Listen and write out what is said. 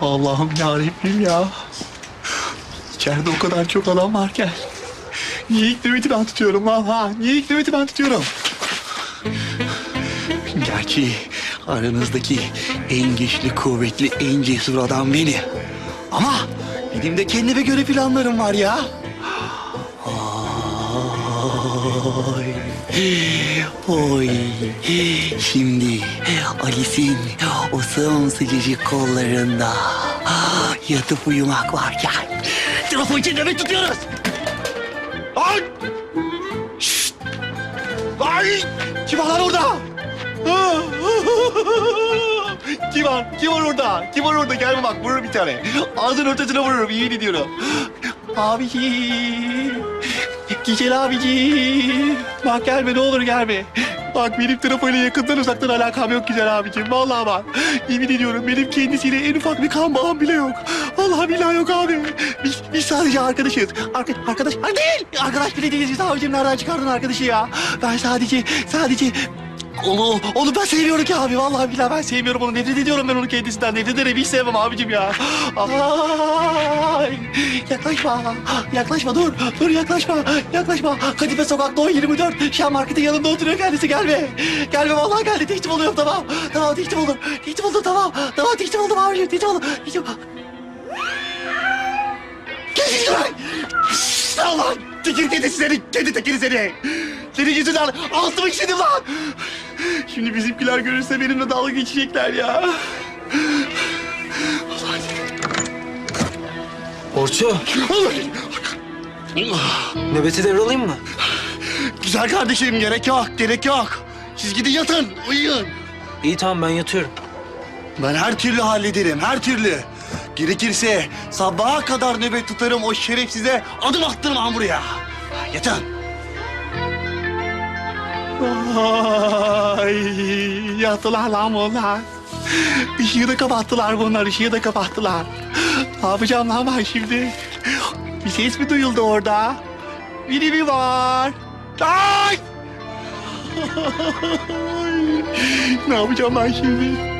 Allah'ım yarabbim ya. İçeride o kadar çok adam varken. Niye ilk ben tutuyorum lan ha? Niye ilk ben tutuyorum? Gerçi aranızdaki en güçlü, kuvvetli, en cesur adam benim. Ama benim de kendime göre planlarım var ya. Oy. Oy. Şimdi Alice'in o sımsıcacık kollarında yatıp uyumak varken trafo için nöbet tutuyoruz. Ay! Şşt! Ay! Kim var orada? Kim var? Kim var orada? Kim var orada? Gelme bak vururum bir tane. Ağzının ortasına vururum yemin ediyorum. Abici. Güzel abici. Bak gelme ne olur gelme. Bak benim trafoyla yakından uzaktan alakam yok güzel abicim. Vallahi bak. Yemin ediyorum benim kendisiyle en ufak bir kan bağım bile yok. Vallahi billahi yok abi. Biz, biz sadece arkadaşız. Arka, arkadaş Ay değil. Arkadaş bile değiliz abicim. Nereden çıkardın arkadaşı ya? Ben sadece sadece onu, onu ben sevmiyorum ki abi. Vallahi billahi ben sevmiyorum onu. Nefret ediyorum ben onu kendisinden. Nefret ederim. Hiç sevmem abicim ya. Ay, yaklaşma. Yaklaşma dur. Dur yaklaşma. Yaklaşma. Kadife sokakta o 24. Şam marketin yanında oturuyor kendisi. Gelme. Gelme vallahi geldi. Tehcim oluyorum tamam. Tamam tehcim oldum. Tehcim oldum tamam. Tamam tehcim oldum abicim. Tehcim oldum. Tehcim Kendisi lan. Allah. Tekir kedisi seni. Kedi tekiri seni. Senin yüzünden altıma işledim lan. Şimdi bizimkiler görürse benimle dalga geçecekler ya. Orçu, nöbeti devralayım mı? Güzel kardeşim gerek yok, gerek yok. Siz gidin yatın, uyuyun. İyi tamam ben yatıyorum. Ben her türlü hallederim, her türlü. Gerekirse sabaha kadar nöbet tutarım o şerefsize adım attırmam buraya. Yatın. Ay, yattılar lan bunlar. Işığı da kapattılar bunlar, ışığı da kapattılar. Ne yapacağım lan ben şimdi? Bir ses mi duyuldu orada? Biri mi var? Ay! ne yapacağım ben şimdi?